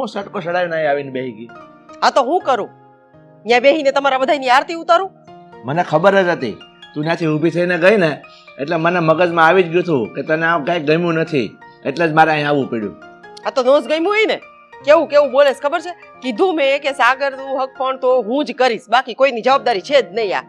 હું સટકો સડાવીને અહીં આવીને બેહી ગઈ. આ તો હું કરું? ત્યાં બેહીને તમારા બધાની આરતી ઉતારું? મને ખબર જ હતી. તું ત્યાંથી ઊભી થઈને ગઈ ને એટલે મને મગજમાં આવી જ ગયું હતું કે તને આ કાંઈ ગમ્યું નથી. એટલે જ મારે અહીં આવવું પડ્યું. આ તો નોંધ ગમ્યું હોય ને? કેવું કેવું બોલે ખબર છે? કીધું મેં કે સાગરનું હક પણ તો હું જ કરીશ. બાકી કોઈની જવાબદારી છે જ નહીં આ.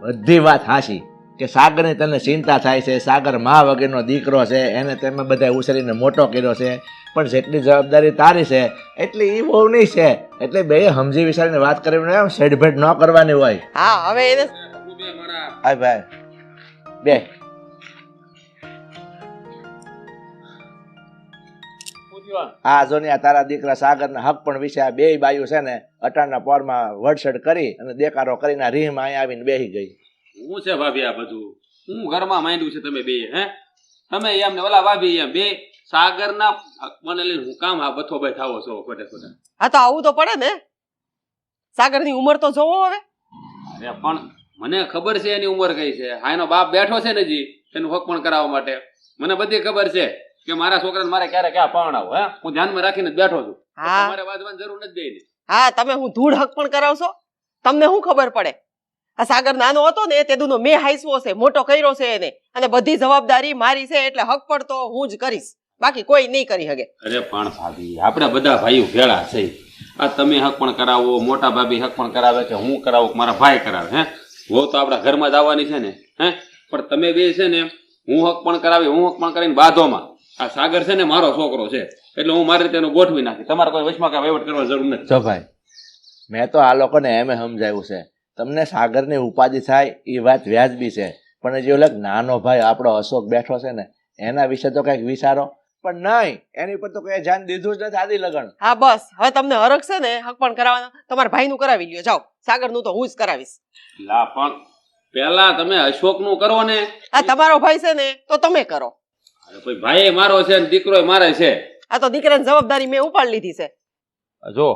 બધી વાત હાશી કે સાગરની તને ચિંતા થાય છે સાગર મા વગેરેનો દીકરો છે એને તમે બધા ઉછરીને મોટો કર્યો છે પણ જેટલી જવાબદારી તારી છે એટલી એ બહુ નહીં છે. એટલે બે સમજી વિચારીને વાત કરીને એમ સેડભેટ ન કરવાની હોય. હા હવે એને હા ભાઈ. બે. હા જો ને આ તારા દીકરા સાગરના હક પણ વિશે આ બે બાયુ છે ને અટાણના પોરમાં વડસડ કરી અને દેકારો કરીને રીહમાં અહીં આવીને બેહી ગઈ. હું છે ભાભી આ બધું? હું ઘરમાં માંડ્યું છે તમે બે હે? તમે એમ ને ઓલા ભાભી એમ બે સાગરના મને લઈને હું કામ આ બથો થાવો છો ખોટે ખોટે હા તો આવું તો પડે ને. સાગરની ઉંમર તો જોવો હવે. અરે પણ મને ખબર છે એની ઉંમર કઈ છે. હા એનો બાપ બેઠો છે ને જી એનું હક પણ કરાવવા માટે. મને બધી ખબર છે કે મારા છોકરાને મારે ક્યારે ક્યાં પરણાવું હે? હું ધ્યાનમાં રાખીને બેઠો છું. તમારે વાંચવાની જરૂર નથી દઈ હા તમે હું ધૂળ હક પણ કરાવશો? તમને શું ખબર પડે? આ સાગર નાનો હતો ને તે દુનો મેં હાઈસવો છે મોટો કર્યો છે એને. અને બધી જવાબદારી મારી છે એટલે હક પણ તો હું જ કરીશ. બાકી કોઈ નહીં કરી શકે અરે પણ ભાભી આપણે બધા ભાઈઓ ભેળા છે. આ તમે હક પણ કરાવો મોટા ભાભી હક પણ કરાવે કે હું કરાવું કે મારા ભાઈ કરાવે હે? વહુ તો આપણા ઘરમાં જ આવવાની છે ને હે? પણ તમે બે છે ને હું હક પણ કરાવી હું હક પણ કરીને બાધોમાં. આ સાગર છે ને મારો છોકરો છે. એટલે હું મારી રીતે ગોઠવી નાખી તમારે કોઈ વચમાં કાંઈ વહીવટ કરવા જરૂર નથી. જો ભાઈ મેં તો આ લોકોને એમ સમજાવ્યું છે તમને સાગરની ઉપાધિ થાય એ વાત વ્યાજબી છે. પણ જે ઓલક નાનો ભાઈ આપણો અશોક બેઠો છે ને એના વિશે તો કંઈક વિચારો. પણ નહીં એની પર તો કોઈ ધ્યાન દીધું જ નથી આદિ લગન. હા બસ. હવે તમને હરખ છે ને હક પણ કરાવવાનો. તમારા ભાઈનું કરાવી લ્યો. જાઓ. સાગરનું તો હું જ કરાવીશ. લા પણ પેલા તમે અશોકનું કરો ને. આ તમારો ભાઈ છે ને તો તમે કરો. અરે ભાઈ ભાઈ મારો છે ને દીકરો મારે છે. આ તો દીકરાની જવાબદારી મેં ઉપાડી લીધી છે. જો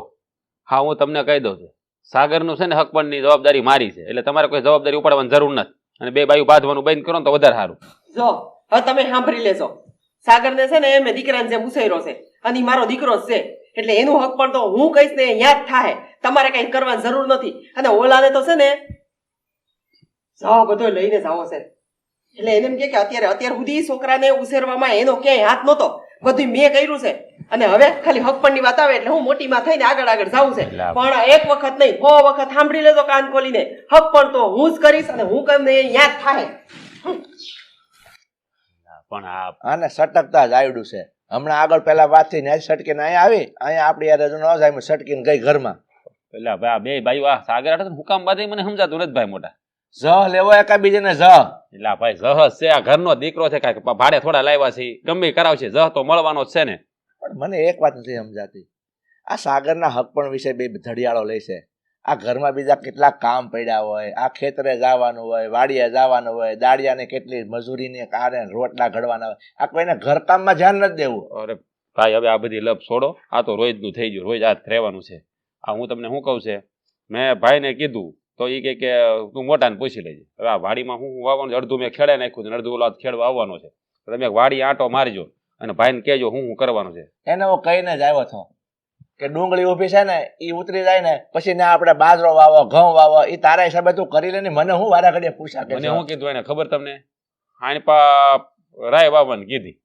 હા હું તમને કહી દઉં છું. સાગરનું છે ને હકબંધની જવાબદારી મારી છે. એટલે તમારે કોઈ જવાબદારી ઉપાડવાની જરૂર નથી. અને બે બાયું બાંધવાનું બંધ કરો ને તો વધારે સારું. જો, હવે તમે સાંભળી લેશો સાગરને છે ને એમ દીકરાને જેમ ઉછેરો છે, અને મારો દીકરો છે. એટલે એનું હક પણ તો હું કહીશ ને યાદ થાય તમારે કઈ કરવાની જરૂર નથી. અને ઓલાને તો છે ને જાઓ બધો લઈને જાઓ છે. એટલે એને એમ કે અત્યારે, અત્યાર સુધી છોકરાને ઉછેરવામાં એનો ક્યાંય હાથ નહોતો. બધું મેં કર્યું છે. અને હવે ખાલી હક પણની વાત આવે એટલે હું મોટી માં થઈને આગળ આગળ જાઉં છે. પણ એક વખત નહીં સો વખત સાંભળી લેજો કાન ખોલીને. હક પણ તો હું જ કરીશ અને હું કરીને યાદ થાય. પણ આ આને સટકતા જ આવડ્યું છે. હમણાં આગળ પેલા વાત થઈ ને સટકીને અહીંયા આવી અહીંયા આપણી યાર હજુ ન જાય સટકીને ગઈ ઘરમાં. પેલા ભાઈ આ બે ભાઈ આ સાગર હાટે હુકામ બાદ મને સમજાતું નથી ભાઈ મોટા. ઝ લેવો એકા બીજાને જ એટલે ભાઈ ઝ છે આ ઘરનો દીકરો છે કાંઈક ભાડે થોડા લાવ્યા છે ગમે કરાવશે જહ તો મળવાનો જ છે ને. પણ મને એક વાત નથી સમજાતી. આ સાગરના હક પણ વિશે બે ધડિયાળો લે છે. આ ઘરમાં બીજા કેટલા કામ પડ્યા હોય, આ ખેતરે જવાનું હોય, વાડીએ જવાનું હોય, દાડિયાને કેટલી મજૂરીને કારણે રોટલા ઘડવાના હોય. આ કોઈને ઘરકામમાં ધ્યાન નથી દેવું. અરે ભાઈ, હવે આ બધી લપ છોડો. આ તો રોજનું થઈ ગયું, રોજ આ રહેવાનું છે. આ હું તમને શું કહું છે? મેં ભાઈને કીધું, તો એ કે, તું મોટાને પૂછી લેજે. હવે આ વાડીમાં હું વાવવાનું અડધું મેં ખેડે નાખ્યું અડધું ઓલા ખેડવા આવવાનો છે. તમે વાડી આંટો મારજો. અને ભાઈને કહેજો હું હું કરવાનું છે. એને હું કહીને જ આવ્યો હતો કે ડુંગળી ઊભી છે ને એ ઉતરી જાય ને પછી ને આપણે બાજરો વાવો ઘઉં વાવો એ તારા હિસાબે તું કરી લે ને મને હું વારા ઘડીએ પૂછા કે મને હું કીધું એને ખબર તમને? આને પા રાય બાબાને કીધી.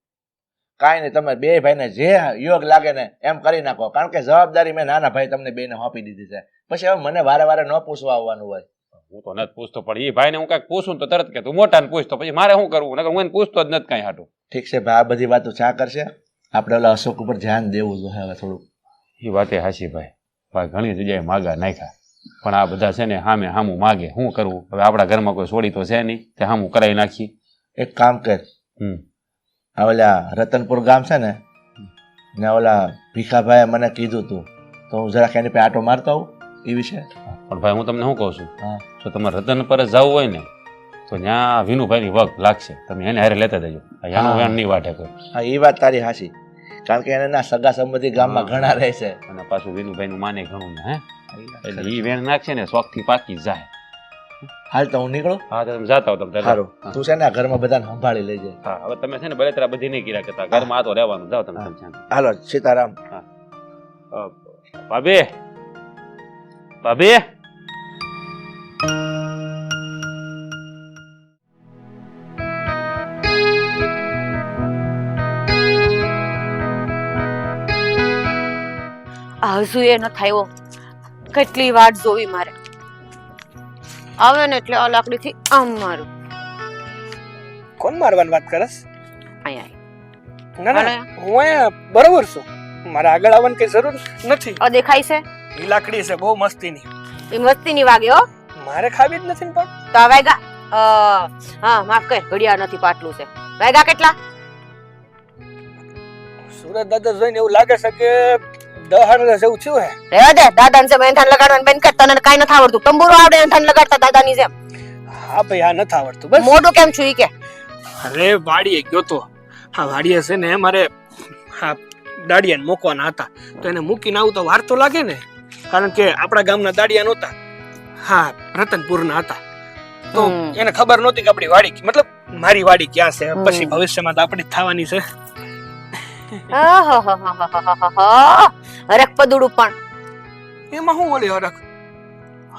કાંઈ નહીં તમે બે ભાઈને જે યોગ લાગે ને એમ કરી નાખો. કારણ કે જવાબદારી મેં નાના ભાઈ તમને બેને સોંપી દીધી છે. પછી હવે મને વારે વારે ન પૂછવા આવવાનું હોય. હું તો નથી પૂછતો પણ એ ભાઈને હું કાંઈક પૂછું તો તરત કે તું મોટાને પૂછતો પછી મારે શું કરવું? નકર હું એને પૂછતો જ નથી કાંઈ હાટું. ઠીક છે ભાઈ આ બધી વાતો ચા કરશે? આપણે ઓલા અશોક ઉપર ધ્યાન દેવું જોઈએ હવે થોડુંક. એ વાતે હાશી ભાઈ. ભાઈ ઘણી જગ્યાએ માગા નાખ્યા. પણ આ બધા છે ને સામે સામું માગે. શું કરવું? હવે આપણા ઘરમાં કોઈ સોડી તો છે નહીં તે સામું કરાવી નાખી એક કામ કર. હમ. આ ઓલા રતનપુર ગામ છે ને ને ઓલા ભીખાભાઈએ મને કીધું તું. તો હું જરાક એની પે આટો મારતો આવું એ વિશે. પણ ભાઈ હું તમને શું કહું છું? હા. જો તમારે રતન પર જવું હોય ને તો ત્યાં વિનુભાઈની વગ લાગશે. તમે એને હારે લેતા દેજો યાનું. વેણ નહીં વાટે કોઈ. હા એ વાત તારી હાસી કારણ કે એને ના સગા સંબંધી ગામમાં. ઘણા રહે છે. અને પાછું વિનુભાઈનું માને ઘણું ને હે? એટલે એ વેણ નાખશે ને શોખથી પાકી જાય. હાલ તો હું નીકળું? હા તમે જાતા હો તમે. સારું તું છે ને આ ઘરમાં બધાને સંભાળી લેજે. હા હવે તમે છે ને બળેતરા બધી નહીં કીરા કરતા. ઘરમાં આ તો રહેવાનું. જાઓ તમે. હાલો સીતારામ. હા. ભાભી. ભાભી. હજુ એ ન થયો કેટલી વાર જોવી મારે. આવે ને એટલે આ લાકડી થી આમ મારું. કોણ મારવાની વાત કરસ? અહીંયા ના ના હું અહીંયા બરોબર છું. મારે આગળ આવવાની કઈ જરૂર નથી. આ દેખાય છે? એ લાકડી છે બહુ મસ્તીની. એ મસ્તી ની વાગે હો. મારે ખાવી જ નથી ને પણ. તો વેગા હા માફ કર ઘડિયાળ નથી પાટલું છે. વેગા કેટલા? સુરત દાદા જોઈને એવું લાગે છે કે દહ હાડે જેવું થયું હે. રે દે દાદાને જેમ એંઠાણ લગાડવાનું બંધ કર તને કાઈ નથી આવડતું. તંબુરો આવડે એંઠાણ લગાડતા દાદાની જેમ. હા ભાઈ આ નથી આવડતું બસ. મોઢું કેમ છું ઈ કે? અરે વાડીએ ગયો તો. હા વાડીએ છે ને મારે હા દાડિયાને મૂકવાના હતા. તો એને મૂકીને આવું તો વાર તો લાગે ને. કારણ કે આપણા ગામના દાડિયા નહોતા. હા રતનપુરના હતા. તો એને ખબર નહોતી કે આપણી વાડી મતલબ મારી વાડી ક્યાં છે? પછી ભવિષ્યમાં તો આપણી થવાની છે. હરક પદુડું પણ. એમાં હું ઓલી હરખ?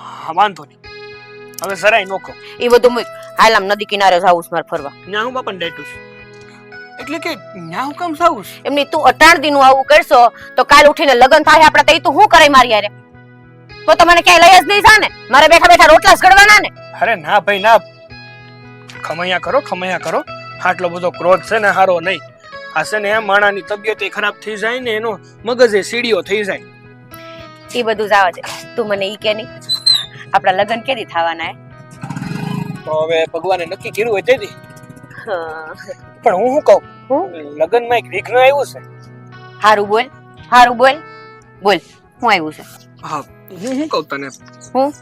હા વાંધો નહીં. હવે સરાય નોખો. એ બધું મૂક હાલ આમ નદી કિનારે જાઉં છું મારે ફરવા. ન્યા હું પણ ડેટું એટલે કે ન્યા હું કામ જાઉં છું? એમની તું અટાણ દીનું આવું કરશો તો કાલ ઉઠીને લગન થાય આપણે તો ઈ તું શું કરે મારી યારે તો તો મને ક્યાંય લઈ જ નહીં થાય ને મારે બેઠા બેઠા રોટલા સગડવાના ને. અરે ના ભાઈ ના. ખમૈયા કરો ખમૈયા કરો. આટલો બધો ક્રોધ છે ને હારો નહીં. આ છે ને માણાની તબિયત ખરાબ થઈ જાય ને એનો મગજે સીડીઓ થઈ જાય. એ બધું જાવ છે. તું મને ઈ કે નહીં. આપણા લગ્ન કેદી થવાના હે? તો હવે ભગવાને નક્કી કર્યું હોય તેથી હા. પણ હું શું કહું? લગ્નમાં એક વિઘ્ન આવ્યું છે. હારું બોલ. હારું બોલ. બોલ. હું આવ્યું છે. હા હું શું કહું તને? હું?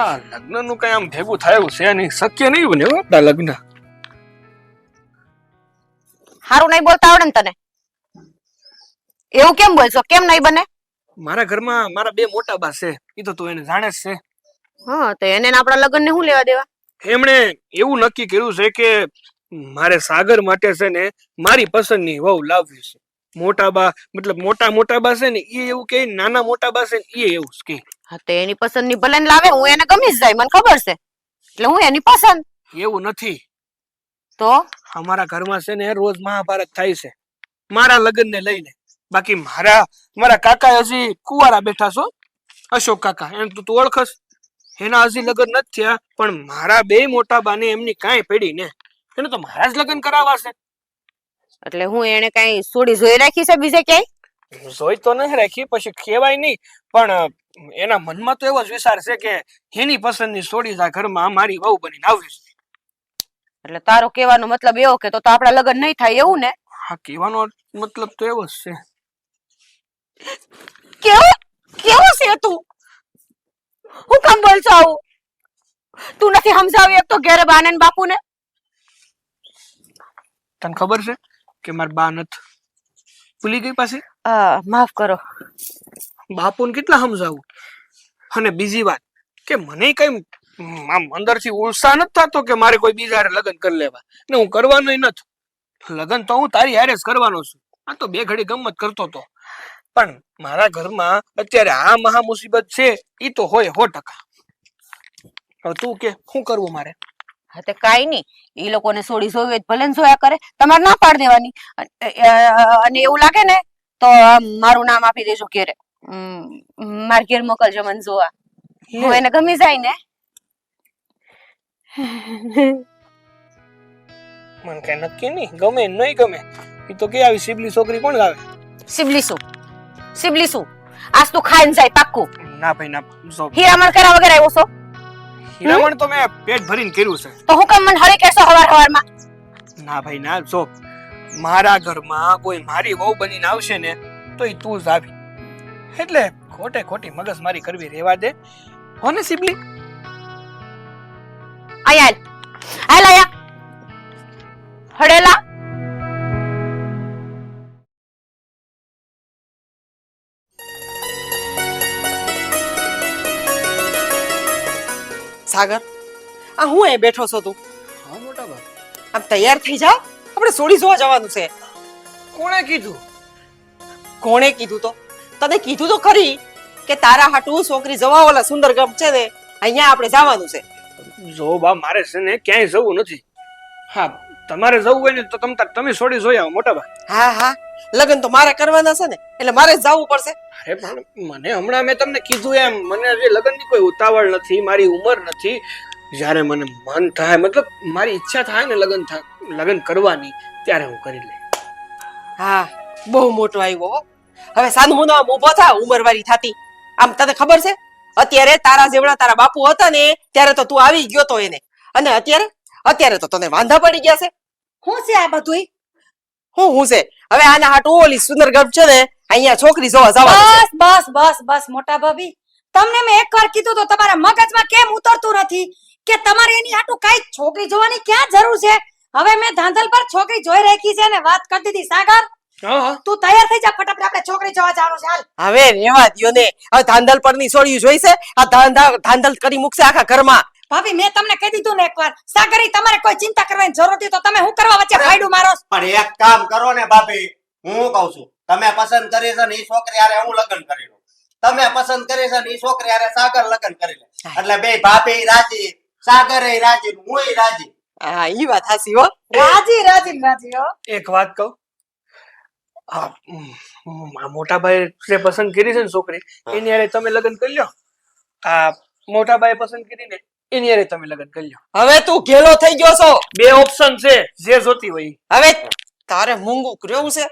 આ લગ્નનું કઈ આમ ભેગું થયું છે નહીં શક્ય નહીં બને આપણા લગ્ન. હારું નહીં બોલતા આવડે ને તને? એવું કેમ બોલશો? કેમ નહીં બને? મારા ઘરમાં મારા બે મોટા બા છે એ તો તું એને જાણે જ છે. હા તો એને આપણા લગ્ન ને શું લેવા દેવા? એમણે એવું નક્કી કર્યું છે કે મારે સાગર માટે છે ને મારી પસંદની વહુ લાવવી છે. મોટા બા મતલબ મોટા મોટા બા છે ને એ એવું કે નાના મોટા બા છે ને એ એવું કે. હા તો એની પસંદની ભલે ને લાવે હું એને ગમી જ જાય મને ખબર છે. એટલે હું એની પસંદ. એવું નથી. તો? અમારા ઘરમાં છે ને રોજ મહાભારત થાય છે. મારા લગ્નને લઈને. બાકી મારા મારા કાકા હજી કુવારા બેઠા છો અશોક કાકા એને તું તું ઓળખસ. એના હજી લગ્ન નથી થયા પણ મારા બે મોટા બાને એમની કાંઈ પડી ને. એને તો મારા જ લગ્ન કરાવવા છે. એટલે હું એને કઈ સોડી જોઈ રાખી છે બીજે ક્યાંય? જોઈ તો નહીં રાખી પછી કહેવાય નહીં. પણ એના મનમાં તો એવો જ વિચાર છે કે એની પસંદની સોડી જા ઘરમાં મારી વહુ બનીને આવીશ એટલે તારો કહેવાનો મતલબ એવો કે તો તો આપણા લગન નહીં થાય એવું ને? હા કહેવાનો મતલબ તો એવો જ છે. કેવું? કેવું છે તું? હું કામ બોલছো આવું તું નથી સમજાવી એક તો ઘેર બાને ને બાપુને? તને ખબર છે? કે માર બા નથ? ભૂલી ગઈ પાછી? આ, માફ કરો. બાપુને કેટલા સમજાવું? અને બીજી વાત કે મને કઈ આમ અંદરથી ઉત્સાહ નથી થતો કે મારે કોઈ બીજા લગ્ન કરી લેવા? ને હું કરવાનો નથી. લગ્ન તો હું તારી હારે જ કરવાનો છું. આ તો બે ઘડી ગમત કરતો તો. પણ મારા ઘરમાં અત્યારે આ મહા મુસીબત છે એ તો હોય સો ટકા. હવે તું કે શું કરવું મારે? હા તે કાઈ નહીં. એ લોકોને સોડી જોવી હોય ભલે જોયા કરે. તમારે ના પાડી દેવાની. અને એવું લાગે ને તો મારું નામ આપી દેજો ઘેરે. મારા ઘેર મોકલજો મને જોવા. હું? એને ગમી જાય ને. મને કઈ નક્કી નહીં. ગમે નહીં ગમે. એ તો કે આવી સિબલી છોકરી કોણ લાવે? સિબલી શું? સિબલી શું? આજ તું ખાઈને જાય પાક્કું. ના ભાઈ ના હીરામણ કર્યા વગર આવ્યો છો? હીરામણ તો મેં પેટ ભરીને કર્યું છે. તો હું કેમ મને હળી કેસો હવાર હવારમાં? ના ભાઈ ના જો મારા ઘરમાં કોઈ મારી વહુ બનીને આવશે ને તો એ તું જ આવી. એટલે ખોટે ખોટી મગજ મારી કરવી રેવા દે. હોને સિબલી હાલ આયા. હડેલા સાગર? આ હું એ બેઠો છો તું? હા મોટા બા આમ તૈયાર થઈ જા આપણે સોડી જોવા જવાનું છે. કોણે કીધું? કોણે કીધું તો? તને કીધું તો ખરી કે તારા હાટુ છોકરી જવા ઓલા સુંદર ગમ છે ને અહીંયા આપણે જવાનું છે. જો બા મારે છે ને ક્યાંય જવું નથી. હા તમારે જવું હોય ને તો તમ તમે સોડી જોઈ આવો મોટા બા હા હા. લગ્ન તો મારે કરવાના છે ને એટલે મારે જવું પડશે. અરે પણ મને હમણાં મેં તમને કીધું એમ મને હજી લગ્નની કોઈ ઉતાવળ નથી મારી ઉંમર નથી. જ્યારે મને મન થાય મતલબ મારી ઈચ્છા થાય ને લગ્ન લગ્ન કરવાની ત્યારે હું કરી લે હા બહુ મોટો આવ્યો હવે સાનું મુનો આમ ઊભો થા ઉંમરવારી થતી. આમ તને ખબર છે? અત્યારે તારા જેવડા તારા બાપુ હતા ને ત્યારે તો તું આવી ગયો તો એને. અને અત્યારે? અત્યારે તો તને વાંધા પડી ગયા છે. શું છે આ બધું હું હું છે? હવે આના હાટુ ઓલી સુંદરગઢ છે ને અહીંયા છોકરી જોવા જવા બસ બસ બસ બસ મોટા ભાભી. તમને મેં એકવાર કીધું તો તમારા મગજમાં કેમ ઉતરતું નથી? કે તમારે એની હાટુ કઈ છોકરી જોવાની ક્યાં જરૂર છે? હવે મેં ધાંધલ પર છોકરી જોઈ રાખી છે ને વાત કરી દીધી સાગર. તું તૈયાર થઈ જા ફટાફટ આપણે છોકરી જોવા જવાનું છે હાલ. હવે રેવા દ્યો ને હવે ધાંધલ પરની સોળિયું જોઈશે આ ધાંધા ધાંધલ કરી મૂકશે આખા ઘરમાં. ભાભી મેં તમને કહી દીધું ને એકવાર સાગરી તમારે કોઈ ચિંતા કરવાની જરૂર નથી તો તમે હું કરવા વચ્ચે ફાયડું મારો? પણ એક કામ કરો ને ભાભી હું કહું છું? તમે પસંદ કરી છે ને એ છોકરી આરે હું લગ્ન કરી લઉં. તમે પસંદ કરી છે ને એ છોકરી આરે સાગર લગ્ન કરી લે. એટલે બે ભાભી રાજી સાગર રાજી હું રાજી. હા ઈ વાત હાસી હો. રાજી રાજી રાજી હો. એક વાત કહું. આ ઉમ, આ મોટા ભાઈ જે પસંદ કરી છે ને છોકરી એની હારે તમે લગ્ન કરી લો. આ મોટાભાઈ પસંદ કરીને એની હારે તમે લગ્ન કરી લો. હવે તું ઘેલો થઈ ગયો છો. બે ઓપ્શન છે જે જોતી હોય હવે તારે મૂંગું કર્યું છે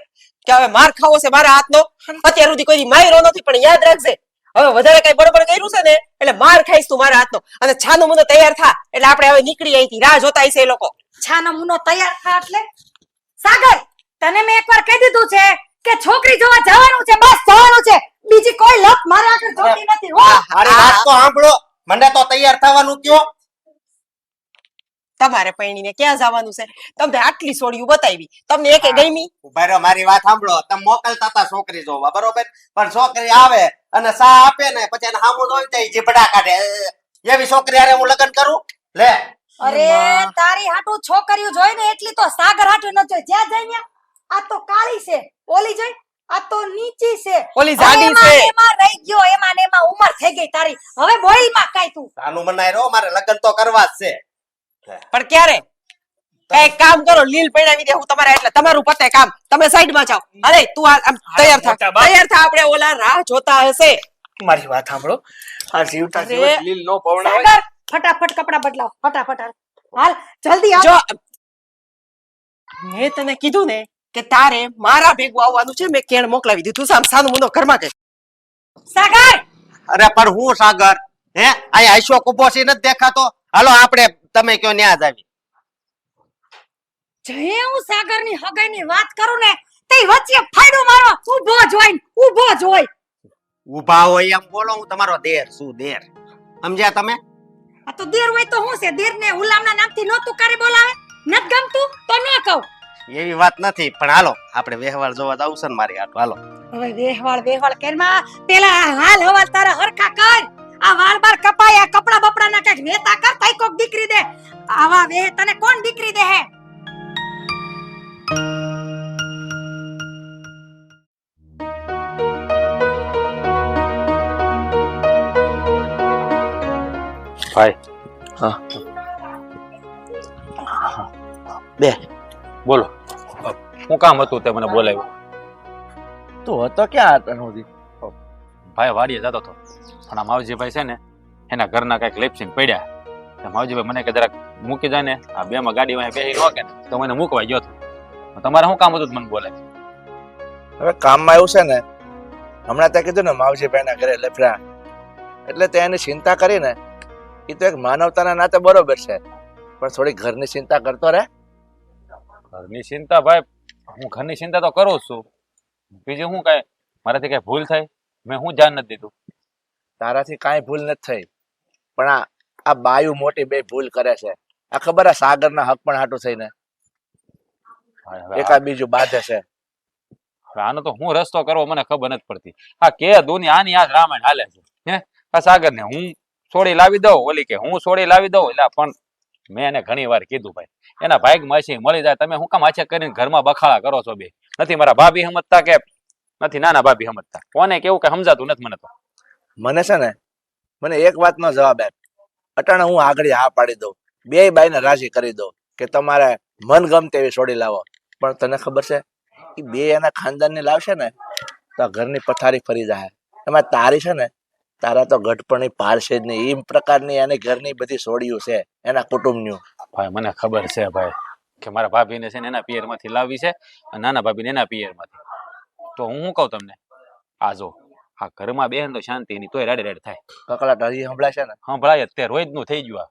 કે હવે માર ખાવો છે મારા હાથનો? અત્યાર સુધી કોઈ માયરો નથી પણ યાદ રાખજે. હવે વધારે કઈ બરોબર કર્યું છે ને એટલે માર ખાઈશ તું મારા હાથનો. અને છાનો મુનો તૈયાર થા એટલે આપણે હવે નીકળી અહીંથી. રાહ જોતા છે એ લોકો. છાનો મુનો તૈયાર થા એટલે? સાગર તને મેં એકવાર કહી દીધું છે કે છોકરી જોવા જવાનું છે બસ જવાનું છે. બીજી કોઈ લપ મારા આગળ જોતી નથી હો. અરે વાત તો સાંભળો. મને તો તૈયાર થવાનું કયો? તમારે પૈણીને ક્યાં જવાનું છે? તમને આટલી સોડિયું બતાવી. તમને એક ગમી? બરો મારી વાત સાંભળો. તમે મોકલતા હતા છોકરી જોવા બરોબર? પણ છોકરી આવે અને સા આપે ને પછી એને સામું જોઈ જાય જીભડા કાઢે. એવી છોકરી અરે હું લગ્ન કરું? લે. અરે તારી હાટુ છોકરીઓ જોઈ ને એટલી તો સાગર હાટુ ન જોઈ જ્યાં જઈ આ તો કાળી છે. ઓલી જોઈ. આ તો નીચી છે. ઓલી જાડી છે. એમાં રહી ગયો એમાં ને એમાં ઉંમર થઈ ગઈ તારી. હવે બોલમાં કાઈ તું. સાનું મનાય રો મારે લગન તો કરવા જ છે. પણ ક્યારે? એક કામ કરો લીલ પડાવી દે હું તમારા એટલે તમારું પતે કામ. તમે સાઈડમાં જાઓ. અરે તું આમ તૈયાર થા. તૈયાર થા આપણે ઓલા રાહ જોતા હશે. મારી વાત સાંભળો. આ જીવતા જીવ લીલ નો પવણા ફટાફટ કપડા બદલાવ ફટાફટ હાલ. હાલ. જલ્દી આવ. જો મેં તને કીધું ને કે તારે મારા ભેગું આવવાનું છે મેં કેણ મોકલાવી દીધું છે આમ સાનું મુંદો ઘરમાં કે સાગર! અરે પણ હું સાગર? હે? અહીંયા અશોક ઊભો નથી દેખાતો? હાલો આપણે તમે કયો ન્યા જ આવી. જે હું સાગરની હગાઈ ની વાત કરું ને તે વચ્ચે ફાયડો મારવા ઊભો જોઈ ઊભો હોય. ઊભા હોય એમ બોલો હું તમારો દેર શું દેર. સમજ્યા તમે? આ તો દેર હોય તો હું છે? દેર ને ઉલામના નામથી નોતું કરી બોલાવે? નત ગમતું? તો ન કહું. એવી વાત નથી પણ હાલો આપણે વ્યવહાર જોવા જવું છે ને મારી આટો હાલો. હવે વેહવાળ વેહવાળ કેરમાં? પેલા હાલ હવાલ તારા હરખા કર. આ વાળ બાર કપાયા કપડા બપડા ના કંઈક વેતા કર તઈ કોક દીકરી દે. આવા વેહ તને કોણ દીકરી દે હે? ભાઈ. બે. બોલો. શું કામ હતું તે મને બોલાવ્યું. તું હતો ક્યાં હતો સુધી? ભાઈ વાડીએ જતો હતો. પણ આ માવજીભાઈ છે ને એના ઘરના કંઈક લેપસીને પડ્યા. તો માવજીભાઈ મને કે જરાક મૂકી જાય ને આ બે માં ગાડી માં બેસી ન કે ને તો મને મૂકવા ગયો હતો. તમારે શું કામ હતું મને બોલે હવે કામમાં એવું છે ને હમણાં ત્યાં કીધું ને માવજીભાઈ ના ઘરે લેફડા. એટલે તે એની ચિંતા કરીને એ તો એક માનવતાના નાતે બરોબર છે. પણ થોડી ઘરની ચિંતા કરતો રહે. ઘરની ચિંતા ભાઈ હું ઘરની ચિંતા તો કરું જ છું. બીજું શું કઈ મારાથી કઈ ભૂલ થઈ? મેં હું ધ્યાન નથી દીધું? તારાથી કાંઈ ભૂલ નથી થઈ. પણ આ આ બાયુ મોટી બે ભૂલ કરે છે. આ ખબર આ સાગરના હક પણ હાટું થઈને. એકા એકાદ બીજું બાધે છે. આનો તો હું રસ્તો કરવો મને ખબર નથી પડતી. હા કે દુનિયા આની આ રામાયણ હાલે છે. હે? આ સાગર ને હું છોડી લાવી દઉં ઓલી કે હું છોડી લાવી દઉં એટલે પણ મેં એને ઘણી વાર કીધું ભાઈ, એના ભાઈ માછી મળી જાય. તમે હું કામ આછે કરીને ઘરમાં બખાળા કરો છો બે? નથી મારા ભાભી સમજતા કે નથી નાના ભાભી સમજતા? કોને કેવું કે સમજાતું નથી મને તો. મને છે ને, મને એક વાતનો જવાબ આપ. અટાણે હું આગળ હા પાડી દઉં. બે બાઈને રાજી કરી દઉં કે તમારે મન ગમતે એવી છોડી લાવો. પણ તને ખબર છે એ બે એના ખાનદાનને લાવશે ને, તો ઘરની પથારી ફરી જાય એમાં તારી છે ને તારા તો ઘટપણી પાર છે જ નહીં. એ પ્રકારની એની ઘરની બધી સોડિયું છે એના કુટુંબની. ભાઈ મને ખબર છે ભાઈ કે મારા ભાભીને છે ને એના પિયરમાંથી લાવી છે અને નાના ભાભીને એના પિયરમાંથી. તો હું શું કહું તમને? આ જો આ ઘરમાં બેન તો શાંતિ ની તોય રાડે રાડે થાય. કકડાટ હજી સંભળાય છે ને? સંભળાય અત્યારે તે રોજનું થઈ ગયું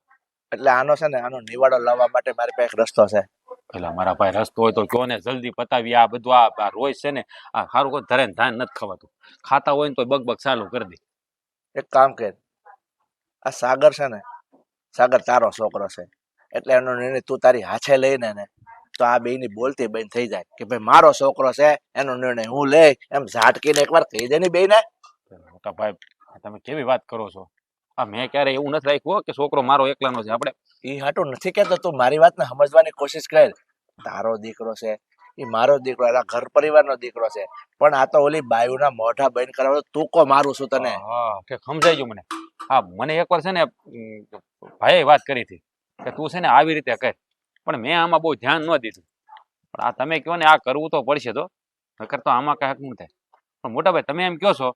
એટલે આનો છે ને આનો નિવાડો લાવવા માટે મારી પાસે એક રસ્તો છે. પેલા મારા ભાઈ રસ્તો હોય તો કયો ને જલ્દી પતાવી આ બધું આ રોજ છે ને આ સારું કોઈ ધરે ને ધાન નથી ખવાતું. ખાતા હોય ને તો બગ બગ ચાલુ કરી દે. એક કામ કર. આ સાગર છે ને સાગર તારો છોકરો છે. એટલે એનો નિર્ણય તું તારી હાથે લઈને ને તો આ બેયની બોલતી બેન થઈ જાય કે ભાઈ મારો છોકરો છે એનો નિર્ણય હું લે એમ ઝાટકીને એકવાર કહી દે બે ને મોટા ભાઈ તમે કેવી વાત કરો છો? આ મેં ક્યારે એવું નથી રાખ્યું કે છોકરો મારો એકલાનો છે. આપણે એ હાટું નથી કહેતો તું મારી વાતને સમજવાની કોશિશ કર. તારો દીકરો છે એ મારો દીકરો, એના ઘર પરિવારનો દીકરો છે. પણ આ તો ઓલી બાયુના મોઢા બંધ કરાવો તું કો મારું છું તને. હા સમજાઈ ગયું મને. હા, મને એકવાર છે ને ભાઈ વાત કરી હતી, કે તું છે ને આવી રીતે કર. પણ મેં આમાં બહુ ધ્યાન ન દીધું. પણ આ તમે કહો ને, આ કરવું તો પડશે તો નકર તો આમાં કાંઈ હક ન થાય. પણ મોટા ભાઈ તમે એમ કહો છો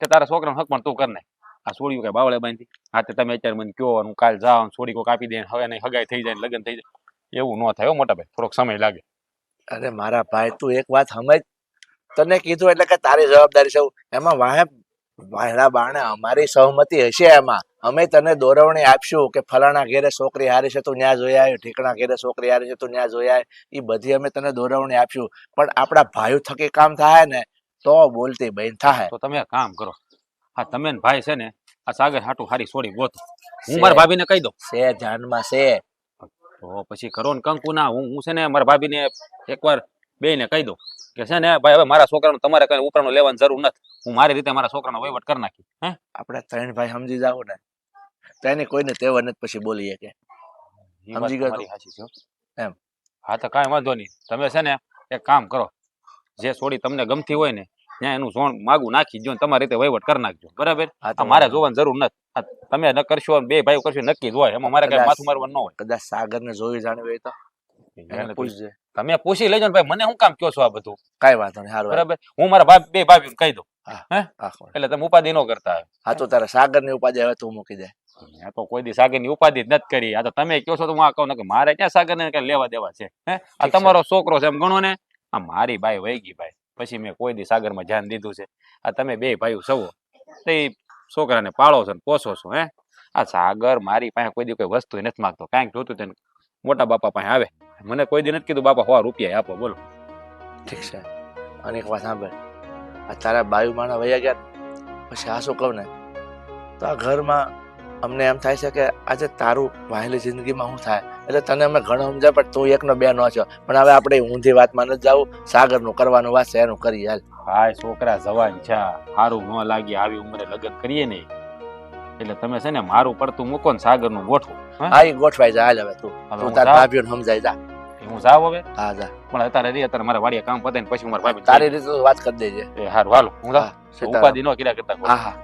કે તારા છોકરાનો હક પણ તું કર નાખ આ છોડ્યું કઈ બાવળે બાંધી. હા, તે તમે અત્યારે મને કહો હું કાલ જાઉં છોડી કોઈ કાપી દે, હવે નહીં, હગાઈ થઈ જાય લગ્ન થઈ જાય. એવું ન થાય મોટા ભાઈ થોડોક સમય લાગે. અરે મારા ભાઈ તું એક વાત સમજ. તને કીધું એટલે કે તારી જવાબદારી છે. એમાં વાહે વાયડા બાણે અમારી સહમતી હશે એમાં. અમે તને દોરવણી આપશું કે ફલાણા ઘેરે છોકરી હારી છે તું ન્યા જોઈ આવ્યો ઠીકણા ઘેરે છોકરી હારી છે તું ન્યા જોઈ આવ્યો એ બધી અમે તને દોરવણી આપશું. પણ આપણા ભાઈઓ થકી કામ થાય ને તો બોલતી બેન થાય. તો તમે કામ કરો. હા તમે ભાઈ છે ને આ સાગર હાટું હારી છોડી ગોત. હું મારા ભાભીને કહી દઉં. છે ધ્યાનમાં છે તો પછી કરો ને કંકુ ના હું હું છે ને મારા ભાભીને એકવાર બેયને કહી દઉં કે છે ને ભાઈ હવે મારા છોકરાનું તમારે કઈ ઉપરાનું લેવાની જરૂર નથી. હું મારી રીતે મારા છોકરાનો વહીવટ કરી નાખી હે? આપણે ત્રણ ભાઈ સમજી જાવ ને. તો એની કોઈને તહેવાર નથી પછી બોલીએ કે. સમજી ગયો સાચી છે એમ. હા તો કાંઈ વાંધો નહીં. તમે છે ને એક કામ કરો. જે છોડી તમને ગમતી હોય ને ત્યાં એનું ઝોણ માગું નાખી દો ને તમારી રીતે વહીવટ કરી નાખજો. બરાબર? મારે જોવાની જરૂર નથી. તમે ન કરશો બે ભાઈઓ કરશો નક્કી જ હોય. એમાં મારે કઈ માથું મારવાનું ન હોય. કદાચ સાગર ને જોઈ જાણ્યું હોય તો. પૂછજે. તમે પૂછી લેજો ને ભાઈ મને હું કામ કયો છો આ બધું? કઈ વાંધો નહીં સારું બરાબર? હું મારા ભાઈ બે ભાભીઓને કહી દઉં. એટલે તમે ઉપાધિ ન કરતા. હા તો તારા સાગરની ઉપાધિ હવે તું મૂકી દે. આ તો કોઈ દી સાગરની ઉપાધિ જ નથી કરી. આ તો તમે કહો છો તો હું આ કહું કે મારે ક્યાં સાગર ને કઈ લેવા દેવા છે? હે? આ તમારો છોકરો છે એમ ગણો ને? આ મારી ભાઈ વહી ગઈ ભાઈ. પછી મેં કોઈ દી સાગરમાં ધ્યાન દીધું છે. આ તમે બે ભાઈઓ સવો તો છોકરાને પાળો છો ને પોષો છો, હે? આ સાગર મારી પાસે કોઈ દી કોઈ વસ્તુ નથી માંગતો. કાંઈક જોતું તેને મોટા બાપા પાસે આવે. મને કોઈ દી નથી કીધું, બાપા સો રૂપિયા આપો, બોલો. ઠીક છે. અને એક વાત સાંભળ. આ તારા બાયુ માણા વયા ગયા પછી આ શું કહું ને? તો આ ઘરમાં અમને એમ થાય છે કે આજે તારું વાહેલી જિંદગીમાં શું થાય? એટલે તને અમે ઘણો સમજાય, પણ તું એકનો બે નો છો. પણ હવે આપણે ઊંધી વાતમાં નથી જવું સાગરનું કરવાનું વાત છે એનું કરી હાલ. ભાઈ છોકરા જવાન છે. સારું ન લાગી આવી ઉંમરે લગ્ન કરીએ ને. એટલે તમે છે ને મારું પડતું મૂકો ને સાગરનું ગોઠવું. હે? એ ગોઠવાય જા હાલ હવે તું. તું તાર? ભાભીઓને સમજાય જા. હું જાવ હવે? હા જા. પણ અત્યારે રહી અત્યારે મારા વાડીએ કામ પતે ને પછી મારા ભાભી તારી રીતે વાત કરી દેજે. એ હારું હાલો હું જાઉં. ઉપાધિ ન કર્યા કરતા હા હા.